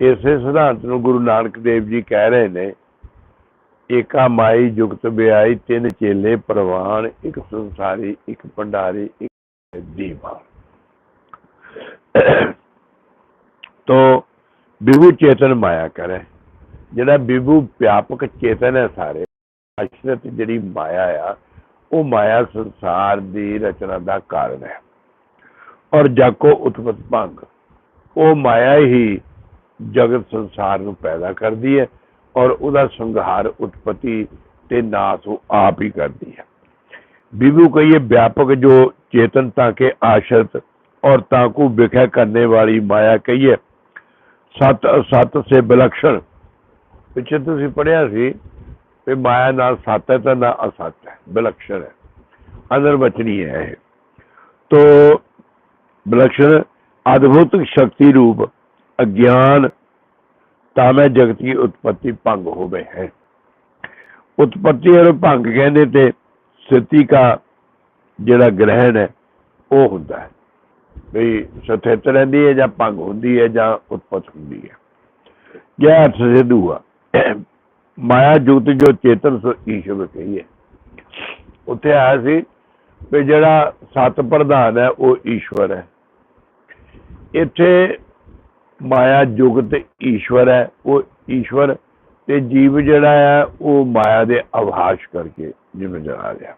ਇਸੇ ਸਿਧਾਂਤ ਨੂੰ ਗੁਰੂ ਨਾਨਕ ਦੇਵ ਜੀ ਕਹਿ ਰਹੇ ਨੇ, ਏਕਾ ਮਾਈ ਜੁਗਤ ਬਿਆਈ ਤਿੰਨ ਚੇਲੇ ਪ੍ਰਵਾਨ, ਇੱਕ ਸੰਸਾਰੀ, ਇੱਕ ਭੰਡਾਰੀ, ਇੱਕ ਦੀਵਾ ਤੋ ਵਿਭੂ ਚੇਤਨ ਮਾਇਆ ਕਰੇ। ਜਿਹੜਾ ਵਿਭੂ ਵਿਆਪਕ ਚੇਤਨ ਹੈ ਸਾਰੇ, ਅਸ਼ਰਤ ਜਿਹੜੀ ਮਾਇਆ ਆ, ਉਹ ਮਾਇਆ ਸੰਸਾਰ ਦੀ ਰਚਨਾ ਦਾ ਕਾਰਨ ਹੈ। ਔਰ ਜਾਕੋ ਉਤਪਤ ਭੰਗ। ਉਹ ਮਾਇਆ ਹੀ ਜਗਤ ਸੰਸਾਰ ਨੂੰ ਪੈਦਾ ਕਰਦੀ ਹੈ ਔਰ ਉਹਦਾ ਸੰਘਾਰ ਉਤਪਤੀ ਤੇ ਨਾਸ ਉਹ ਆਪ ਹੀ ਕਰਦੀ ਹੈ। ਬਿਬੂ ਕਹੀਏ, ਵਿਆਪਕ ਜੋ ਚੇਤਨ ਤਾਂ ਕੇ ਆਸ਼ਰਤ ਔਰ ਤਾਂ ਕੋ ਵਿਖੇ ਕਰਨੇ ਵਾਲੀ ਮਾਇਆ ਕਹੀਏ, ਸਤ ਸਤ ਸੇ ਬਿਲਖਣ ਪਿੱਛੇ ਤੁਸੀਂ ਪੜਿਆ ਸੀ ਕਿ ਮਾਇਆ ਨਾਲ ਸਤ ਹੈ ਤਾਂ ਨਾ ਅਸਤ ਹੈ ਬਿਲਖਣ ਹੈ ਅੰਦਰ ਬਚਨੀ ਹੈ ਇਹ। ਤੋ ਬਿਲਖਣ ਅਦਭੁਤ ਸ਼ਕਤੀ ਰੂਪ ਅਗਿਆਨ, ਤਾਂ ਮੈਂ ਜਗਤੀ ਉਤਪਤੀ ਭੰਗ ਹੋਵੇ ਹੈ। ਉਤਪਤੀ ਔਰ ਭੰਗ ਕਹਿੰਦੇ ਤੇ ਸਥਿਤੀ ਦਾ ਜਿਹੜਾ ਗ੍ਰਹਿਣ ਹੈ, ਉਹ ਹੁੰਦਾ ਹੈ। ਵੀ ਸਥਿਤ ਰਹਿੰਦੀ ਹੈ ਜਾਂ ਭੰਗ ਹੁੰਦੀ ਹੈ ਜਾਂ ਉਤਪਤ ਹੁੰਦੀ ਹੈ। ਗਿਆ ਸਿੱਧੂ ਆ। ਮਾਇਆ ਜੋਤ ਜੋ ਚੇਤਨ ਸੋ ਈਸ਼ਵਰ ਕਹੀਏ ਉੱਥੇ ਆਇਆ ਸੀ ਵੀ ਜਿਹੜਾ ਸਤ ਪ੍ਰਧਾਨ ਹੈ, ਉਹ ਈਸ਼ਵਰ ਹੈ। ਇੱਥੇ ਮਾਇਆ ਜੁਗਤ ਈਸ਼ਵਰ ਹੈ ਉਹ ਈਸ਼ਵਰ ਤੇ ਜੀਵ ਜਿਹੜਾ ਹੈ ਉਹ ਮਾਇਆ ਦੇ ਅਵਹਾਸ਼ ਕਰਕੇ ਜਿਵੇਂ ਜਣਾ ਰਿਹਾ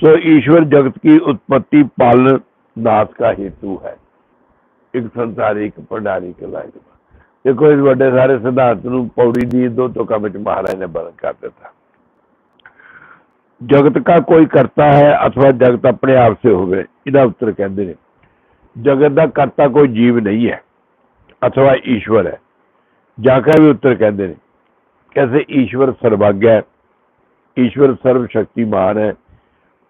सो ईश्वर जगत की उत्पत्ति पालन नाश का हेतु है ਇੱਕ ਸੰਸਾਰੀ ਇੱਕ ਭੰਡਾਰੀ ਕਲਾਈ ਦੇਖੋ ਇਸ ਵੱਡੇ ਸਾਰੇ ਸਿਧਾਂਤ ਨੂੰ ਪੌੜੀ ਦੀ ਦੋ ਤੋਕਾਂ ਵਿੱਚ ਮਹਾਰਾਜ ਨੇ ਬਰਨ ਕਰ ਦਿੱਤਾ ਜਗਤ ਦਾ ਕੋਈ ਕਰਤਾ ਹੈ ਅਥਵਾ ਜਗਤ ਆਪਣੇ ਆਪ ਸੇ ਹੋਵੇ ਇਹਦਾ ਉੱਤਰ ਕਹਿੰਦੇ ਨੇ ਜਗਤ ਦਾ ਕਰਤਾ ਕੋਈ ਜੀਵ ਨਹੀਂ ਹੈ ਅਥਵਾ ਈਸ਼ਵਰ ਹੈ ਜਾਂ ਕਾ ਵੀ ਉੱਤਰ ਕਹਿੰਦੇ ਨੇ ਕੈਸੇ ਈਸ਼ਵਰ ਸਰਵਗਿਆ ਹੈ ਈਸ਼ਵਰ ਸਰਵ ਸ਼ਕਤੀਮਾਨ ਹੈ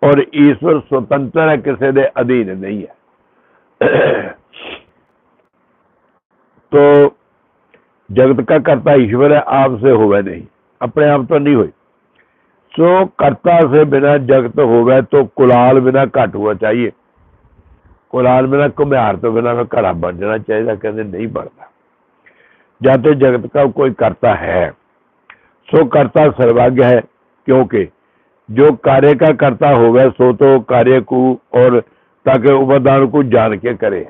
और ईश्वर स्वतंत्र है किसी के अधीन नहीं है तो जगत का कर्ता ईश्वर है आप से होवे नहीं अपने आप तो नहीं हुई सो कर्ता से बिना जगत होवे तो कुलाल बिना घट हुआ चाहिए कुलाल बिना घुमियार तो बिना घड़ा बन जाना चाहिए कहते नहीं बनता जाते जगत का कोई कर्ता है सो कर्ता सर्वज्ञ है क्योंकि जो कार्य का करता होवे सो तो कार्य को और ताकि उपादान को जान के करे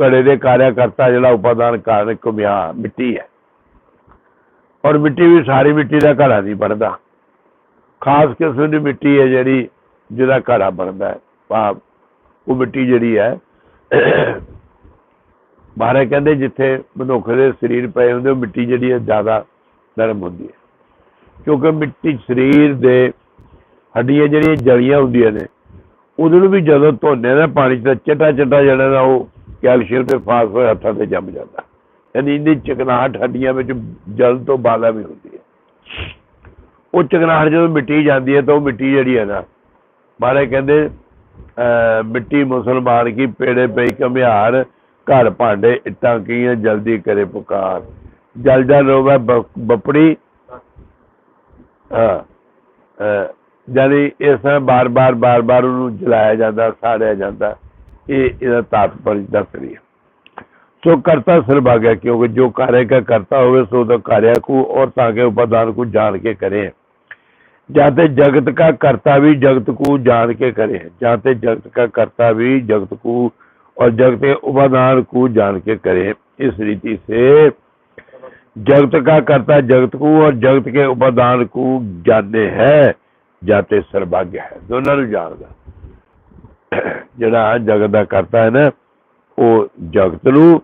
ਘੜੇ ਦੇ ਕਾਰਿਆ ਕਰਤਾ ਜਿਹੜਾ ਉਪਾਦਾਨ ਕਾਰਨ ਕੁਮਿਆ ਮਿੱਟੀ ਹੈ ਔਰ ਮਿੱਟੀ ਵੀ ਸਾਰੀ ਮਿੱਟੀ ਦਾ ਘੜਾ ਨਹੀਂ ਬਣਦਾ ਖਾਸ ਕਿਸਮ ਦੀ ਮਿੱਟੀ ਹੈ ਜਿਹੜੀ ਜਿਹਦਾ ਘੜਾ ਬਣਦਾ ਹੈ ਭਾਵ ਉਹ ਮਿੱਟੀ ਜਿਹੜੀ ਹੈ, ਮਹਾਰਾਜ ਕਹਿੰਦੇ ਜਿੱਥੇ ਮਨੁੱਖ ਦੇ ਸਰੀਰ ਪਏ ਹੁੰਦੇ, ਉਹ ਮਿੱਟੀ ਜਿਹੜੀ ਹੈ ਜ਼ਿਆਦਾ ਨਰਮ ਹੁੰਦੀ ਹੈ। ਕਿਉਂਕਿ ਮਿੱਟੀ ਸਰੀਰ ਦੇ ਹੱਡੀਆਂ ਜਿਹੜੀਆਂ ਜਲੀਆਂ ਹੁੰਦੀਆਂ ਨੇ, ਉਹਦੇ ਨੂੰ ਵੀ ਜਦੋਂ ਧੋਨੇ ਨਾ ਪਾਣੀ ਚ ਚਟਾ ਚਟਾ ਜਿਹੜਾ ਨਾ ਉਹ ਕੈਲਸ਼ੀਅਮ ਤੇ ਫਾਸਫੋਰਸ ਹੱਥਾਂ ਤੇ ਜੰਮ ਜਾਂਦਾ। ਯਾਨੀ ਇਹਦੀ ਚਕਨਾਹਟ ਹੱਡੀਆਂ ਵਿੱਚ ਜਲ ਤੋਂ ਬਾਲਾ ਵੀ ਹੁੰਦੀ ਹੈ। ਉਹ ਚਕਨਾਹਟ ਜਦੋਂ ਮਿੱਟੀ ਜਾਂਦੀ ਹੈ ਤਾਂ ਉਹ ਮਿੱਟੀ ਜਿਹੜੀ ਹੈ ਨਾ, ਮਹਾਰਾਜ ਕਹਿੰਦੇ ਮਿੱਟੀ ਮੁਸਲਮਾਨ ਕੀ ਪੇੜੇ ਪਈ ਕਮਿਆਰ ਘਰ ਭਾਂਡੇ ਇੱਟਾਂ ਕੀਆਂ ਜਲਦੀ ਕਰੇ ਪੁਕਾਰ ਜਲ ਜਲ ਰੋਵੇ ਬਪੜੀ ਹਾਂ ਜਾਨੀ ਇਸ ਤਰ੍ਹਾਂ ਬਾਰ-ਬਾਰ ਬਾਰ-ਬਾਰ ਉਹਨੂੰ ਜਲਾਇਆ ਜਾਂਦਾ ਸਾੜਿਆ ਜਾਂਦਾ ਇਹ ਇਹਦਾ ਤਾਤਪਰ ਦੱਸ ਰਹੀ ਹੈ ਸੋ ਕਰਤਾ ਸਰਭਾਗਿਆ ਕਿਉਂਕਿ ਜੋ कार्य का करता होवे सो तो कार्य को और ताके उपादान को जान के करे जाते जगत का कर्ता भी जगत को जान के करे जाते जगत का कर्ता भी जगत को और जगत के उपादान को जान के करे इस रीति से जगत का कर्ता जगत को और जगत के उपादान को जाने है जाते सर्भाग्य है दोनों ਨੂੰ ਜਾਣਦਾ ਜਿਹੜਾ ਜਗਤ ਦਾ ਕਰਤਾ ਹੈ ਨਾ ਉਹ ਜਗਤ ਨੂੰ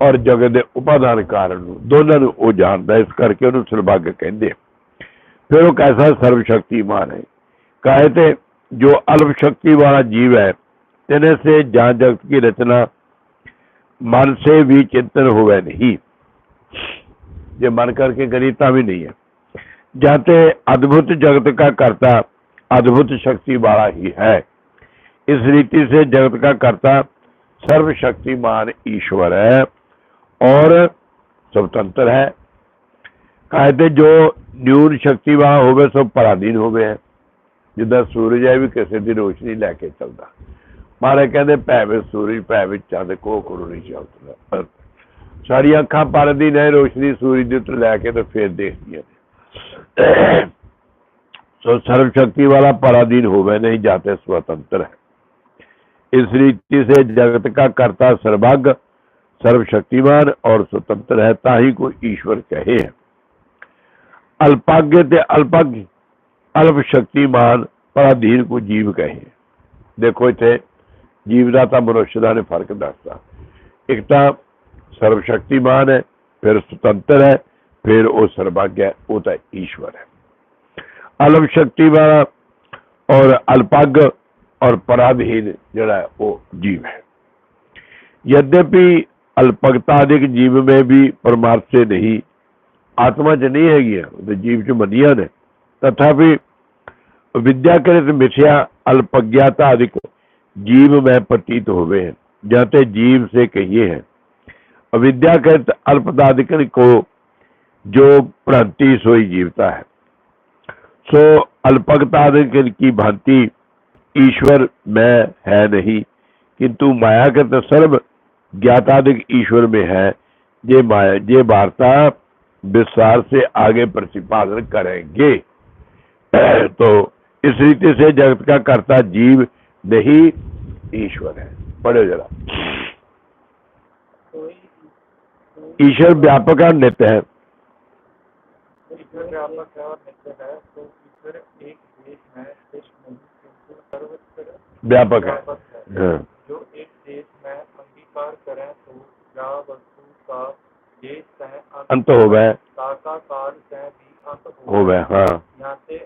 ਔਰ ਜਗਤ ਦੇ ਉਪਾਦਾਨ ਕਾਰਨ ਨੂੰ ਦੋਨਾਂ ਨੂੰ ਉਹ ਜਾਣਦਾ ਇਸ ਕਰਕੇ ਉਹਨੂੰ ਸਰਭਾਗਯ ਕਹਿੰਦੇ ਫਿਰ फिर वो कैसा सर्वशक्तिमान है। कहे थे, जो अल्प शक्ति वाला जीव है तेने से जहाँ जगत की रचना मन से भी चिंतन हुए नहीं। ये मन करके गरीता भी नहीं है। जाते अद्भुत जगत का कर्ता अद्भुत शक्ति वाला ही है। इस रीति से जगत का कर्ता सर्वशक्तिमान ईश्वर है और स्वतंत्र है। कहते जो न्यून शक्ति वाला होवे सो पराधीन होवे है ਜਿੱਦਾਂ ਸੂਰਜ ਹੈ ਵੀ ਕਿਸੇ ਦੀ ਰੋਸ਼ਨੀ ਲੈ ਕੇ ਚੱਲਦਾ ਮਾਰੇ ਕਹਿੰਦੇ ਭੈ ਵਿੱਚ ਸੂਰਜ ਭੈ ਵਿੱਚ ਚੰਦ ਕੋ ਕਰੋ ਨਹੀਂ ਚੱਲਦਾ ਸਾਰੀਆਂ ਅੱਖਾਂ ਪਰਦੀ ਨੇ ਰੋਸ਼ਨੀ ਸੂਰਜ ਦੇ ਉੱਤੇ ਲੈ ਕੇ ਤੇ ਫੇਰ ਦੇਖਦੀਆਂ ਨੇ ਸੋ ਸਰਵ शक्ति वाला पराधीन होवे नहीं जाते स्वतंत्र है इस रीति से जगत का कर्ता सर्वज्ञ सर्वशक्तिमान और स्वतंत्र है ताही को ईश्वर कहे हैं अल्पाग्य ते अल्पाग्य ਅਲਪ ਸ਼ਕਤੀਮਾਨ ਪਰਾਧੀਨ ਕੋ ਜੀਵ ਕਹੇ। ਦੇਖੋ ਇੱਥੇ ਜੀਵ ਦਾ ਤਾਂ ਮਨੁੱਖ ਦਾ ਨੇ ਫ਼ਰਕ ਦੱਸਦਾ। ਇੱਕ ਤਾਂ ਸਰਵ ਸ਼ਕਤੀਮਾਨ ਹੈ, ਫਿਰ ਸੁਤੰਤਰ ਹੈ, ਫਿਰ ਉਹ ਸਰਵਗਿਆ ਹੈ, ਉਹ ਤਾਂ ਈਸ਼ਵਰ ਹੈ। ਅਲਪ ਸ਼ਕਤੀਮਾਨ ਔਰ ਅਲਪਗ ਔਰ ਪਰਾਧੀਨ ਜਿਹੜਾ ਉਹ ਜੀਵ ਹੈ। यद्यपि अल्पकता अधिक जीव में भी परमार्थ से नहीं आत्मा च नहीं तो जीव च मनिया ने। तथापि विद्याकृत मिथ्या, अल्पज्ञाता अधिक जीव में प्रतीत हुए हैं। जाते जीव से कहिए हैं। अविद्याकृत अल्पदाधिक को जो भ्रांति सोई जीवता है। सो अल्पज्ञताधिक की भांति ईश्वर में है नहीं, किंतु माया मायाकृत सर्व ज्ञाताधिक ईश्वर में है। ये माया, ये वार्ता विस्तार से आगे प्रतिपादन करेंगे। तो इस रीति से जगत का कर्ता जीव नहीं ईश्वर है। पढ़ो जरा। ईश्वर व्यापक और नित्य है। व्यापक तो व्यापक है। है। जो एक देश में अंगीकार करें तो वस्तु का अंत हो भी अंत हो। हाँ। से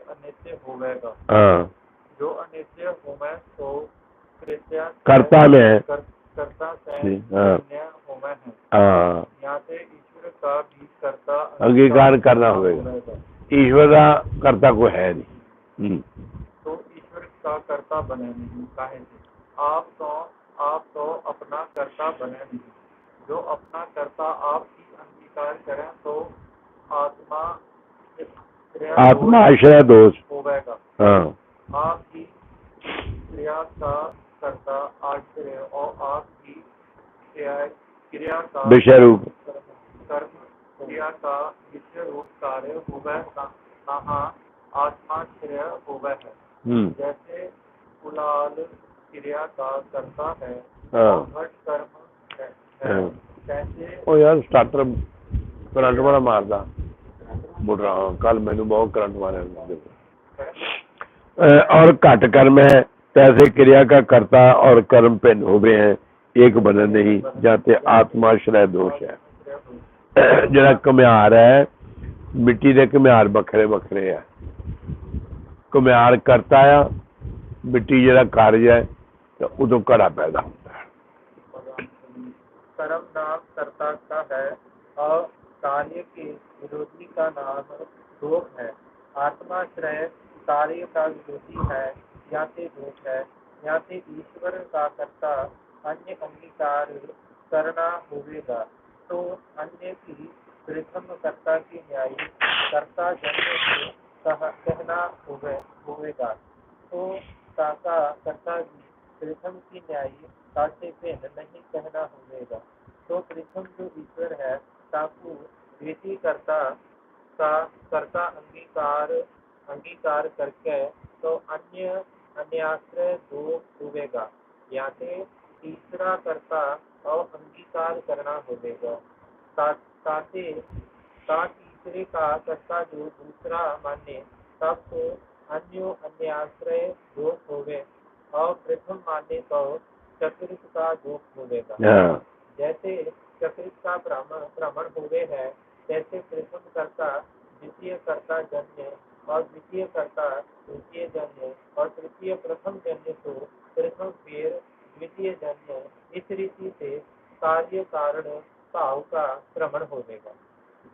जो अनित्य होवे कर्ता में है। कर्ता जी, हाँ। होवे यहाँ से ईश्वर का भी कर्ता अंगीकार करना होगा। ईश्वर का कर्ता को है नहीं। तो ईश्वर का कर्ता बने नहीं काहे आप तो आप तो अपना कर्ता बने नहीं। जो अपना कर्ता आप स्वीकार करें तो आत्मा आत्मा आश्रय दोष। होगा हाँ। आपकी क्रिया का कर्ता आश्रय और आपकी क्रिया का विषय रूप। कर्म क्रिया का विषय रूप कार्य होगा कहाँ आत्मा श्रेय होगा है। हम्म। जैसे कुलाल क्रिया का कर्ता है हाँ। घट कर्म है, है। हाँ। ओ यार स्टार्टर ਕਰੰਟ ਵਾਲਾ ਮਾਰਦਾ ਮੋਟਰ ਹਾਂ ਕੱਲ ਮੈਨੂੰ ਬਹੁਤ ਕਰੰਟ मारा और घट कर्म है तैसे क्रिया का कर्ता और कर्म भिन्न हो गए हैं एक बदन नहीं जाते आत्माश्रय दोष है ਜਿਹੜਾ ਘੁਮਿਆਰ ਹੈ ਮਿੱਟੀ ਦੇ ਘੁਮਿਆਰ ਵੱਖਰੇ ਵੱਖਰੇ ਆ ਘੁਮਿਆਰ ਕਰਤਾ ਆ ਮਿੱਟੀ ਜਿਹੜਾ ਕਾਰਜ ਹੈ ਤਾਂ ਉਦੋਂ ਘੜਾ ਪੈਦਾ ਹੁੰਦਾ ਹੈ कर्म नाम कर्ता का है और कार्य के विरोधी का नाम दोष है। आत्माश्रय कार्य का विरोधी है या से दोष है या से ईश्वर का कर्ता अन्य अंगीकार करना होगा तो अन्य की प्रथम कर्ता की न्यायी कर्ता जन्म से कह, कहना होगा तो काका कर्ता की प्रथम की न्यायी तासे भिन्न नहीं कहना होवेगा। तो प्रथम जो ईश्वर है ताकू द्वितीय कर्ता का कर्ता अंगीकार अंगीकार करके तो अन्य अन्याश्रय दो होवेगा। या से तीसरा कर्ता और अंगीकार करना होवेगा। ता- ताते ता तीसरे का कर्ता जो दूसरा माने तब तो अन्यो अन्याश्रय दोष होवे और प्रथम माने तो चतुर्थ का दोष होवेगा। हाँ। जैसे चक्रित का भ्रमण भ्रमण हुए है तैसे प्रथम कर्ता द्वितीय कर्ता जन्य और द्वितीय कर्ता तृतीय जन्य और तृतीय प्रथम जन्य तो प्रथम फिर द्वितीय जन्य इस रीति से कार्य कारण भाव का भ्रमण होवेगा।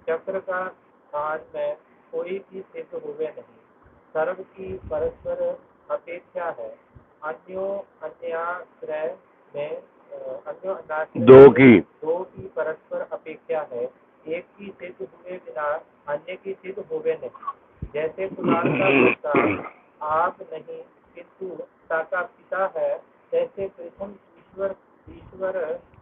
चक्र का काज में कोई भी सिद्ध हुए नहीं। सर्व की परस्पर अपेक्षा है। अन्यो अन्याश्रय में अ, अन्यो दो की। दो की परस्पर अपेक्षा है। एक की सिद्ध हुए बिना अन्य की सिद्ध हुए नहीं। जैसे कुलाल का पिता आप नहीं किंतु ताका पिता है तैसे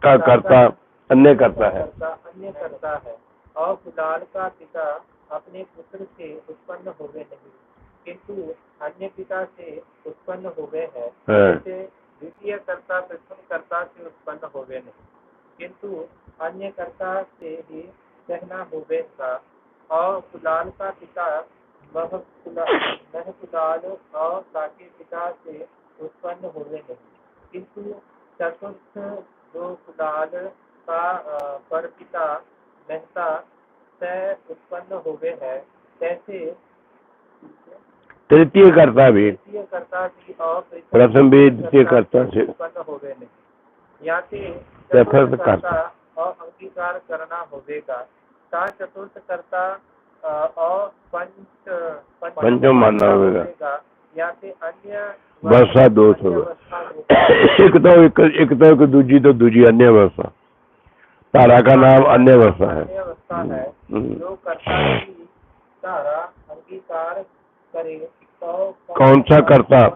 का करता अन्य करता है। अन्य करता है। और कुलाल का पिता अपने पुत्र से उत्पन्न हुए नहीं किंतु अन्य पिता से उत्पन्न हुए हैं। हाँ। जैसे द्वितीय कर्ता प्रथम कर्ता से उत्पन्न हुए नहीं, किंतु अन्य कर्ता से ही कहना हुए था और कुलाल का पिता कुला- कुलाल और काके पिता से उत्पन्न हुए नहीं, किंतु चतुर्थ जो कुलाल का पर पिता मेहता से उत्पन्न हुए है तैसे तृतीय करता भी। प्रथम कर्ता से चतुर्थ कर्ता। अंगीकार करना होवेगा ता चतुर्थ कर्ता और पंच पंचम मानना होवेगा। या अन्य वर्षा दोष होगा। एक तो एक एक तो एक दूजी तो दूजी अन्य अवस्था तारा का नाम अन्य वर्षा है हम्म। जो कर्ता की तारा अंगीकार करे कौन सा करता?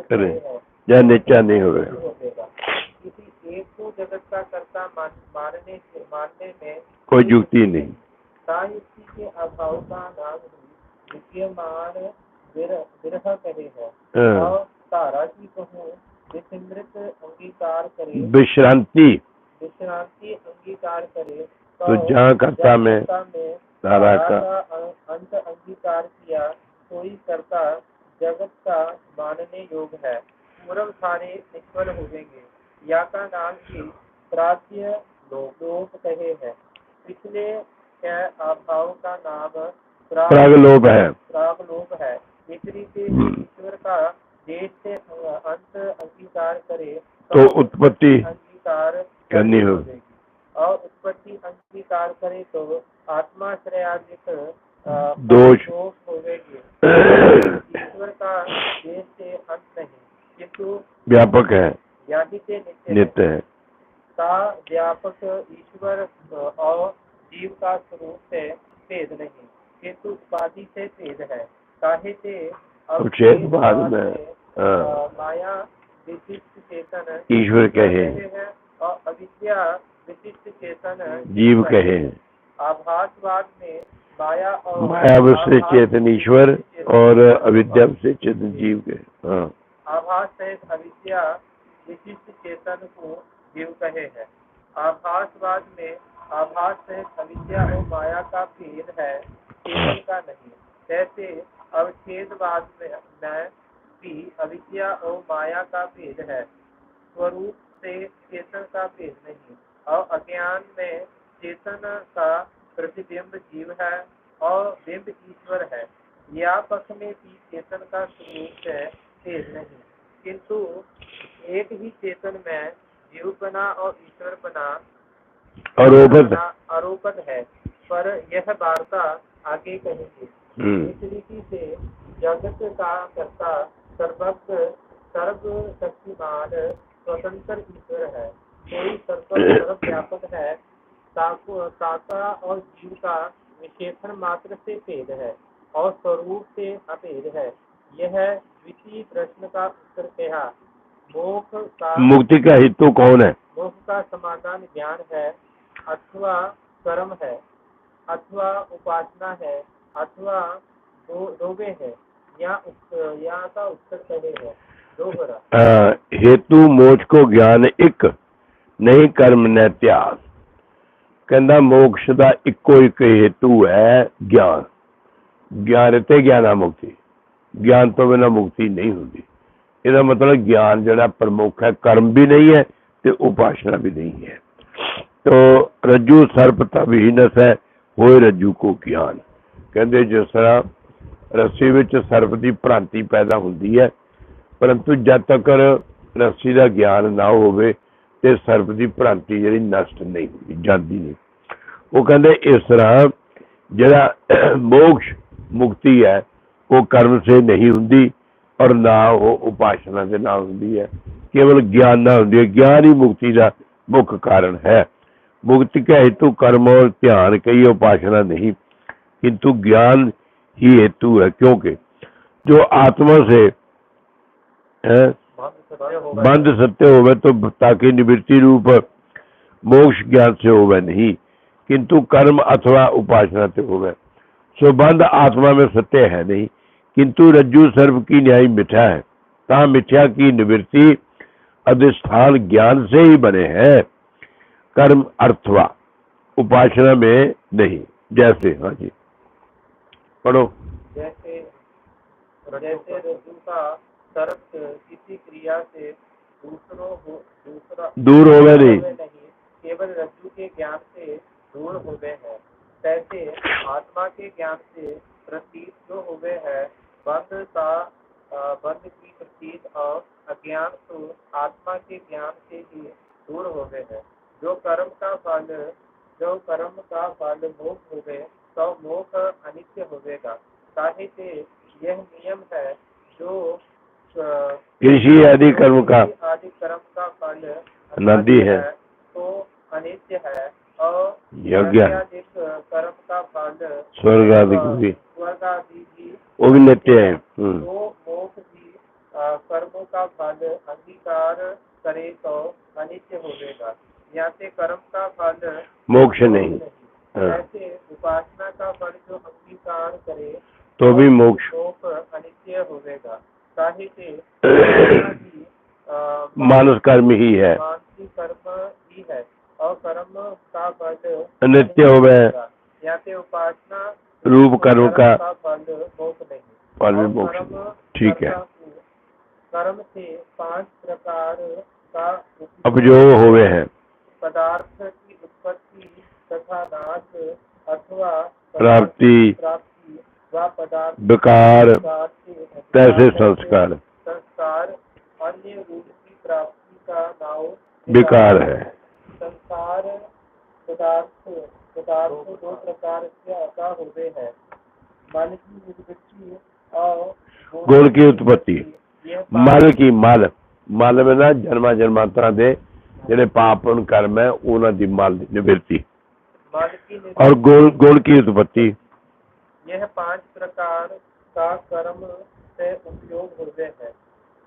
करे। में है नहीं मानने में कोई युक्ति नहीं। ही। है हाँ। विश्रांति। विश्रांति अंगीकार करे। तो जहाँ कर्ता में तारा का अंत अंगीकार किया। कोई कर्ता जगत का मानने योग है। पूर्व सारे निष्फल होंगे या का नाम ही प्राच्य लोक कहे है। पिछले के अभाव का नाम प्राग प्रागलोप है। प्रागलोक है। विपरीत हम्म। ईश्वर का देश से अंत अंगीकार करे तो उत्पत्ति अंगीकार करनी होगी। और उत्पत्ति अंगीकार करे तो आत्माश्रयादिक अ, दोष। व्यापक है नित्य है। का व्यापक ईश्वर और जीव का स्वरूप से भेद नहीं उपाधि से भेद है। काहे से? बाद में, हाँ। माया विशिष्ट चेतन ईश्वर कहे और अविद्या विशिष्ट चेतन जीव कहे आभासवाद में माया से चेतन ईश्वर और अविद्या से चेतन जीव के हाँ। आभास सहित अविद्या विशिष्ट चेतन को जीव कहे है। आभासवाद में आभास सहित अविद्या और माया का भेद है, चेतन का नहीं। जैसे अवच्छेदवाद में में भी अविद्या और माया का भेद है, स्वरूप से चेतन का भेद नहीं। और अज्ञान में चेतन का प्रतिबिंब जीव है और बिंब ईश्वर है। या पक्ष में भी चेतन का स्वरूप भेद नहीं। किंतु एक ही चेतन में जीव बना और ईश्वर बना आरोपित आरोपण है। पर यह वार्ता आगे कहेंगे। हम्म। इस रीति से जगत का कर्ता सर्वज्ञ सर्व शक्तिमान स्वतंत्र ईश्वर है। कोई सर्व सर्वव्यापक है ताता और जीव का विशेषण मात्र से भेद है और स्वरूप से अभेद है। यह द्वितीय प्रश्न का उत्तर कहा। मोक्ष का मुक्ति का हेतु कौन है? मोक्ष का समाधान ज्ञान है अथवा कर्म है अथवा उपासना है अथवा दोबे है। या यहाँ का उत्तर कहे है हेतु मोक्ष को ज्ञान एक नहीं कर्म न त्याग। ਕਹਿੰਦਾ ਮੋਕਸ਼ ਦਾ ਇੱਕੋ ਇੱਕ ਹੇਤੂ ਹੈ ਗਿਆਨ। ਗਿਆਨ ਤੇ ਗਿਆਨਾ ਮੁਕਤੀ। ਗਿਆਨ ਤੋਂ ਬਿਨਾ ਮੁਕਤੀ ਨਹੀਂ ਹੁੰਦੀ। ਇਹਦਾ ਮਤਲਬ ਗਿਆਨ ਜਿਹੜਾ ਪ੍ਰਮੁੱਖ ਹੈ, ਕਰਮ ਵੀ ਨਹੀਂ ਹੈ ਤੇ ਉਪਾਸਨਾ ਵੀ ਨਹੀਂ ਹੈ। ਤੋ ਰੱਜੂ ਸਰਪ ਤਬਹੀਨਸ ਹੈ ਹੋਏ ਰੱਜੂ ਕੋ ਗਿਆਨ। ਕਹਿੰਦੇ ਜਿਸ ਤਰ੍ਹਾਂ ਰੱਸੀ ਵਿੱਚ ਸਰਪ ਦੀ ਭ੍ਰਾਂਤੀ ਪੈਦਾ ਹੁੰਦੀ ਹੈ, ਪਰੰਤੂ ਜਦ ਤੱਕ ਰੱਸੀ ਦਾ ਗਿਆਨ ਨਾ ਹੋਵੇ ਤੇ ਸਰਪ ਦੀ ਭ੍ਰਾਂਤੀ ਜਿਹੜੀ ਨਸ਼ਟ ਨਹੀਂ ਹੁੰਦੀ ਜਾਂਦੀ ਨਹੀਂ ਉਹ ਕਹਿੰਦੇ ਇਸ ਤਰ੍ਹਾਂ ਜਿਹੜਾ ਮੋਕਸ਼ ਮੁਕਤੀ ਹੈ ਉਹ ਕਰਮ ਸੇ ਨਹੀਂ ਹੁੰਦੀ ਔਰ ਨਾ ਉਹ ਉਪਾਸਨਾ ਦੇ ਨਾਲ ਹੁੰਦੀ ਹੈ ਕੇਵਲ ਗਿਆਨ ਨਾਲ ਹੁੰਦੀ ਹੈ ਗਿਆਨ ਹੀ ਮੁਕਤੀ ਦਾ ਮੁੱਖ ਕਾਰਨ ਹੈ मुक्ति का हेतु कर्म और ध्यान कई उपासना नहीं किंतु ज्ञान ही हेतु है क्योंकि जो आत्मा से है, भंग सत्य होगा बंद सत्य होवे तो ताकि निवृत्ति रूप मोक्ष ज्ञान से होवे नहीं, किंतु कर्म अथवा उपासना से होवे। सो बंद आत्मा में सत्य है नहीं, किंतु रज्जु सर्व की न्याय मिथ्या है। कहा मिथ्या की निवृत्ति अधिष्ठान ज्ञान से ही बने हैं। कर्म अर्थवा उपासना में नहीं। जैसे हाँ जी। पढ़ो। जैसे जैसे सर्प किसी क्रिया से दूसरों हो दूसरा दूर होवे नहीं। नहीं केवल रज्जु के ज्ञान से दूर होवे है। तैसे आत्मा के ज्ञान से प्रतीत जो होवे है बंध का बंध की प्रतीत और अज्ञान तो आत्मा के ज्ञान से ही दूर हो गए है। जो कर्म का फल जो कर्म का फल मोक्ष होवे तो मोक्ष अनित्य होगा काहे से यह नियम है जो कृषि आदि कर्म का आदि कर्म का फल नदी है। तो अनित्य है और यज्ञ। कर्म का फल स्वर्ग आदि भी। स्वर्ग आदि भी वो भी नित्य है हम्म। तो मोक्ष भी कर्मों का फल अंगीकार करे तो अनित्य होवेगा यहाँ से कर्म का फल मोक्ष नहीं। हाँ। ऐसे उपासना का फल जो अंगीकार करे तो भी मोक्ष। मोक्ष अनित्य होवेगा काहे से उपासना भी, अ, मानस कर्म ही है। कर्म ही है और कर्म का फल नित्य होवे यहाँ से उपासना रूप कर्म का फल मोक्ष नहीं। फल मोक्ष। ठीक है। कर्म से पाँच प्रकार का अपयोग होवे हैं। पदार्थ की उत्पत्ति तथा नाश अथवा प्राप्ति। प्राप्ति विकार प्रकार से तैसे संस्कार संस्कार अन्य रूप की प्राप्ति का नाव विकार है संसार पदार्थ पदार्थ दो प्रकार के का होते हैं मन की निवृत्ति और गुण की उत्पत्ति यह ਮਲ ਕੀ ਮਲ ਮਲ में ना ਜਨਮਾਂ ਜਨਮਾਂਤਰਾਂ ਦੇ ਜਿਹੜੇ ਪਾਪ ਪੁੰਨ ਕਰਮ ਹੈ ਉਹਨਾਂ ਦੀ ਮਲ ਦੀ ਨਿਵਰਤੀ मन की निवृत्ति और गुण गुण की उत्पत्ति यह पाँच प्रकार का कर्म से उपयोग होते हैं।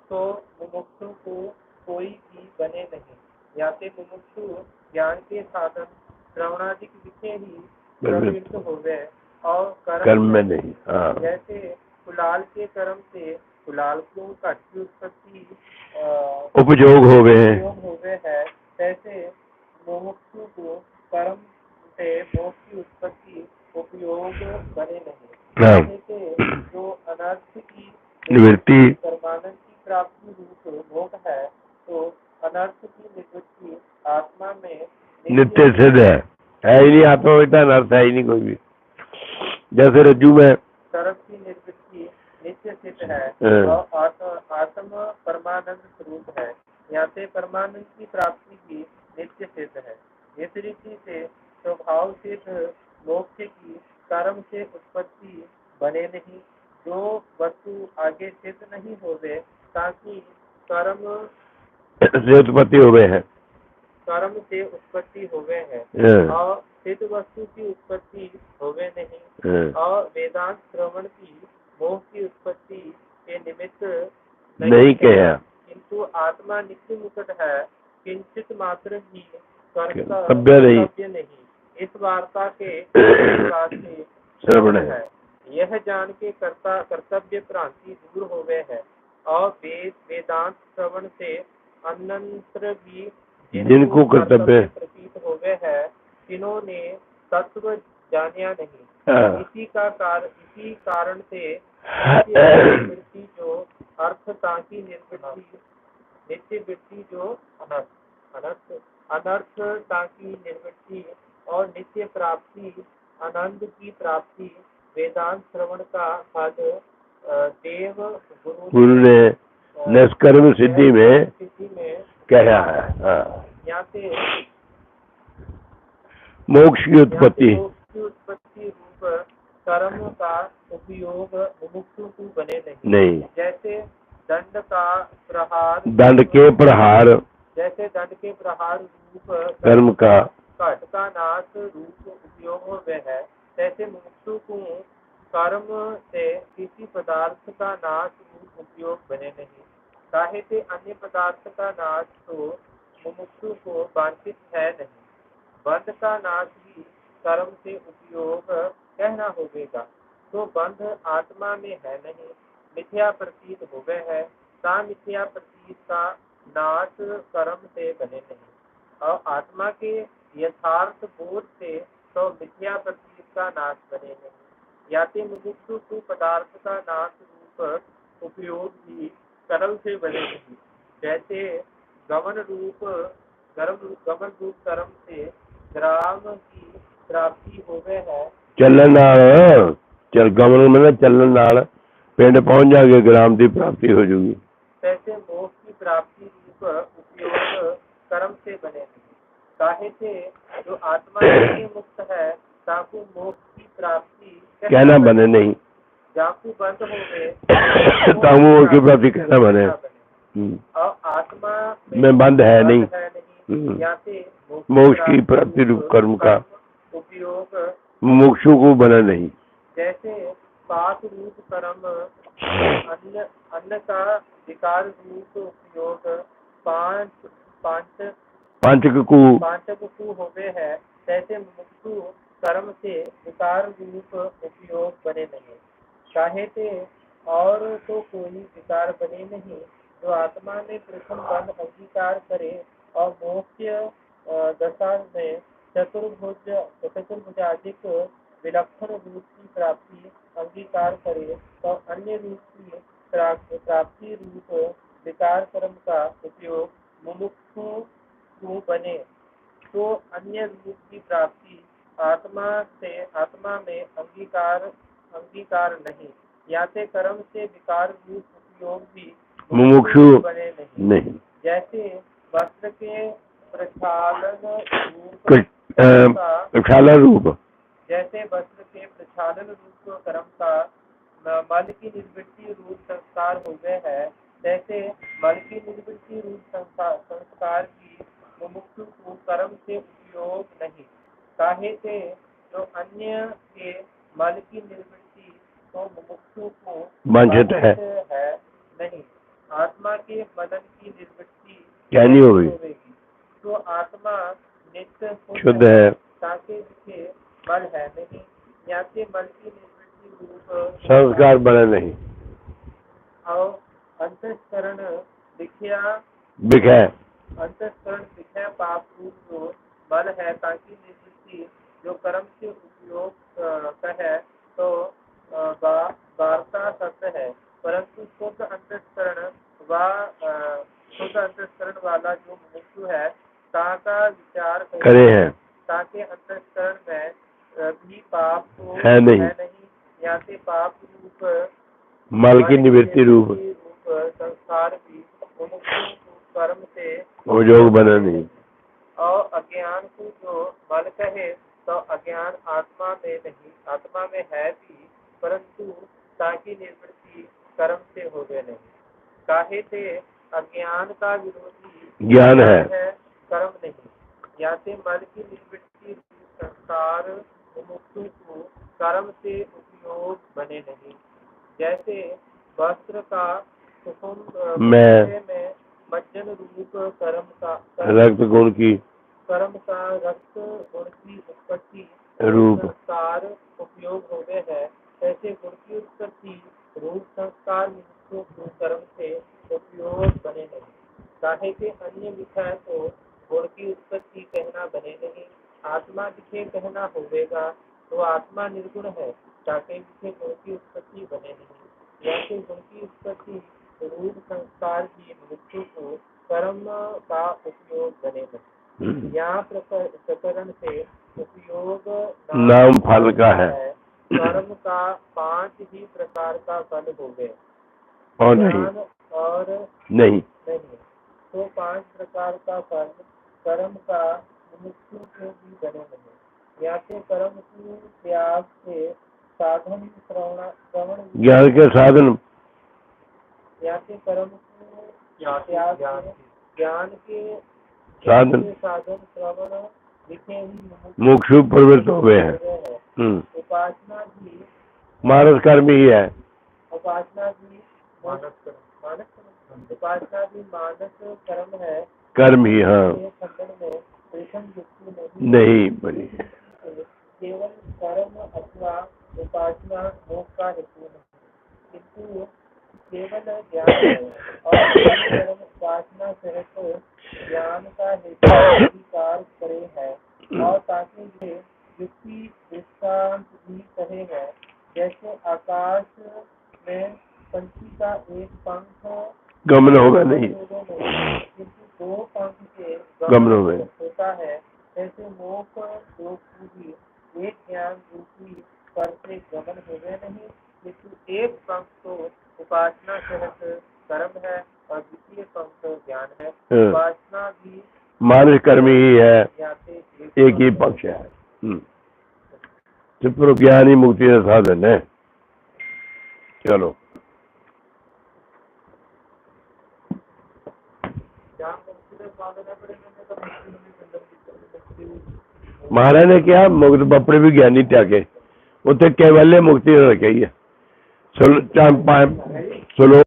तो मुमुक्षु को कोई भी बने नहीं। या से मुमुक्षु ज्ञान के साधन श्रवणादिक विषय ही प्रवृत्त हो गए और कर्म, कर्म में नहीं हाँ। जैसे कुलाल के कर्म से कुलाल को घट उत्पत्ति उपयोग हैं उपयोग हो गए है। तैसे मुमुक्षु को कर्म से मोक्ष की उत्पत्ति उपयोग बने नहीं। हाँ। जो अनर्थ की निवृत्ति। परमानंद की प्राप्ति रूप मोक्ष है तो अनर्थ की निवृत्ति आत्मा में नित्य सिद्ध है। है ही नहीं आत्मा में इतना अर्थ है ही नहीं कोई भी। जैसे रज्जु में। की निवृत्ति नित्य सिद्ध है हाँ। और आत्म आत्म परमानंद स्वरूप है। यहाँ से परमानंद की प्राप्ति भी नित्य सिद्ध है। इस रीति से स्वभाव सिद्ध मोक्ष की कर्म से उत्पत्ति बने नहीं। जो वस्तु आगे सिद्ध नहीं होवे ताकि कर्म से उत्पत्ति होवे हैं। कर्म से उत्पत्ति है। हाँ, और सिद्ध वस्तु की उत्पत्ति होवे नहीं। हाँ। और वेदांत श्रवण की मोह की उत्पत्ति के निमित्त नहीं कहा। किंतु आत्मा नित्य मुकुट है। किंचित मात्र ही कर्म का कर्तव्य नहीं। इस वार्ता के श्रवण है। यह जान के कर्ता कर्तव्य भ्रांति दूर हो गए है और वेद वेदांत श्रवण से अनंतर भी जिनको कर्तव्य- प्रतीत हो गए है जिन्होंने तत्व जानिया नहीं। हाँ। इसी का कारण इसी कारण से वृत्ति जो अर्थता की निर्वृत्ति नित्य वृत्ति जो अनर्थ अनर्थ अनर्थता की निर्वृत्ति और नित्य प्राप्ति आनंद की प्राप्ति वेदांत श्रवण का फल देव गुरु गुरु ने निष्कर्म सिद्धि में कहा है हाँ। यहाँ से मोक्ष की उत्पत्ति। उत्पत्ति रूप कर्म का उपयोग मुमुक्षु को बने नहीं। नहीं। जैसे दंड का प्रहार दंड के प्रहार। जैसे दंड के प्रहार रूप कर्म का घट का नाश रूप उपयोग हो गए है। तैसे मुमुक्षु को कर्म से किसी पदार्थ का नाश रूप उपयोग बने नहीं। काहे से अन्य पदार्थ का नाश तो मुमुक्षु को वांछित है नहीं। बंध का नाश भी कर्म से उपयोग कहना होगा तो बंध आत्मा में है नहीं, मिथ्या प्रतीत हो गए है। ता मिथ्या प्रतीत का नाश कर्म से बने नहीं। और आत्मा के यथार्थ बोध से तो मिथ्या प्रतीत का नाश बने नहीं याते मुमुक्षु को पदार्थ का नाश रूप उपयोग भी कर्म से बने नहीं जैसे गमन रूप गर्म गमन रूप कर्म से ग्राम की प्राप्ति हो गए है ਚੱਲਣ ਨਾਲ ਚਲ ਗਮਨ ਮਤਲਬ ਚੱਲਣ ਨਾਲ ਪਿੰਡ ਪਹੁੰਚ ਜਾਗੇ ਗ੍ਰਾਮ ਦੀ ਪ੍ਰਾਪਤੀ ਹੋ ਜੂਗੀ तैसे मोक्ष की प्राप्ति रूप उपयोग कर्म से बने नहीं काहे थे जो आत्मा मुक्त है मोक्ष की प्राप्ति कहना बने। हम्म। नहीं। बंद हो गए मोक्ष की प्राप्ति कहना बने। और आत्मा में बंद है नहीं। मोक्ष की प्राप्ति रूप कर्म का। उपयोग मोक्षों को बना नहीं। जैसे पाप रूप कर्म अन्न अन्न का विकार रूप उपयोग पाँच पाँच पंचक को पांचक को हो है तैसे मुक्तु कर्म से विकार रूप उपयोग बने नहीं। चाहे थे और तो कोई विकार बने नहीं, जो आत्मा में प्रथम बंध अंगीकार करे और मोक्ष दशा में चतुर्भुज चतुर्भुजाधिक विलक्षण रूप की प्राप्ति अंगीकार करे तो अन्य रूप की प्राप्ति रूप विकार कर्म का उपयोग मुमुक्षु को बने? तो अन्य रूप की प्राप्ति आत्मा से आत्मा में अंगीकार अंगीकार नहीं। या से कर्म से विकार रूप उपयोग भी मुमुक्षु बने नहीं। नहीं। जैसे वस्त्र के प्रक्षालन रूप कुछ का प्रक्षालन रूप। जैसे वस्त्र के प्रक्षालन रूप कर्म का मल की निर्वृत्ति रूप संस्कार हो गए है जैसे मल की निर्वृत्ति रूप संस्कार संस्कार की मुमुक्षु को कर्म से उपयोग नहीं। काहे से? जो अन्य के मल की निर्वृत्ति तो मुमुक्षु को वांछित है। है नहीं। आत्मा के मनन की निर्वृत्ति क्या नहीं होगी? तो आत्मा नित्य शुद्ध है। ताकि जिसे मल है नहीं या से मल की निवृत्ति रूप संस्कार बना नहीं। और अंतस्करण दिखया बिखै अंतस्करण दिखया पाप रूप जो मल है ताकि निवृत्ति जो कर्म से उपयोग अ, का है तो वार्ता सत्य है। परंतु शुद्ध अंतस्करण व शुद्ध अंतस्करण वाला जो मुमुक्षु है ताका विचार करे हैं। ताकि अंतस्करण में भी पाप को है नहीं। नहीं या से पाप रूप मल की निवृत्ति रूप। संस्कार भी को कर्म से उपयोग बना नहीं। और अज्ञान को जो मल कहे तो अज्ञान आत्मा में नहीं आत्मा में है भी परंतु ताकि निवृत्ति कर्म से हो गए नहीं। काहे से अज्ञान का विरोधी ज्ञान है। कर्म नहीं। या से मल की निवृत्ति संस्कार मुमुक्षु को कर्म से उपयोग बने नहीं। जैसे वस्त्र का में मज्जन रूप कर्म का रक्त गुण की। कर्म का रक्त गुण की उत्पत्ति रूप। संस्कार उपयोग हो गए है। ऐसे गुण की उत्पत्ति रूप संस्कार मनुष्यों कर्म से उपयोग बने नहीं। काहे के अन्य विषय तो गुण की उत्पत्ति कहना बने नहीं। आत्मा दिखे कहना होवेगा तो आत्मा निर्गुण है। ताकि विषय गुण की उत्पत्ति बने नहीं। जैसे गुण की उत्पत्ति रूप संस्कार की मनुष्य को कर्म का उपयोग बने हम्म। यहाँ प्रकरण से उपयोग नाम फल का है। कर्म का पाँच ही प्रकार का फल हो गए और नहीं। और नहीं। नहीं। तो पाँच प्रकार का फल कर्म का मनुष्य को भी बने नहीं या तो कर्म की त्याग से साधन श्रवण ज्ञान के साधन या तो कर्म को ज्ञान के साधन। के साधन श्रवण लिखे ही प्रवृत्त हो गए हैं। हो हैं। हम्म। उपासना भी मानस कर्म ही है। उपासना भी मानस कर्म। मानस कर्म। उपासना भी मानस कर्म है। कर्म ही हाँ। नहीं नहीं बनी केवल कर्म अथवा उपासना मोक्ष का हेतु नहीं। किंतु केवल ज्ञान और उपासना ज्ञान का करे है और ताकि ये युक्ति दृष्टांत भी कहे है जैसे आकाश में पंछी का एक पंख गमन होगा नहीं दो पंख के। होता है दो एक ज्ञान पर से गमन होवे नहीं किंतु एक पंख तो उपासना सहित कर्म है और द्वितीय पंख ज्ञान है हाँ। उपासना भी मानस कर्म ही है ज्ञाते एक ही पक्ष है हम्म। तो फिर ज्ञान ही मुक्ति का साधन है चलो ज्ञान मुक्ति का साधन है पर इन्होंने तो मुक्ति नहीं संदर्भ मुक्ति महाराज ने किया मुक्त अपने भी ज्ञानी त्यागे ਉੱਥੇ ਕੇਵਲੇ ਮੁਕਤੀ ਰੱਖੀ ਹੈ சொல்லு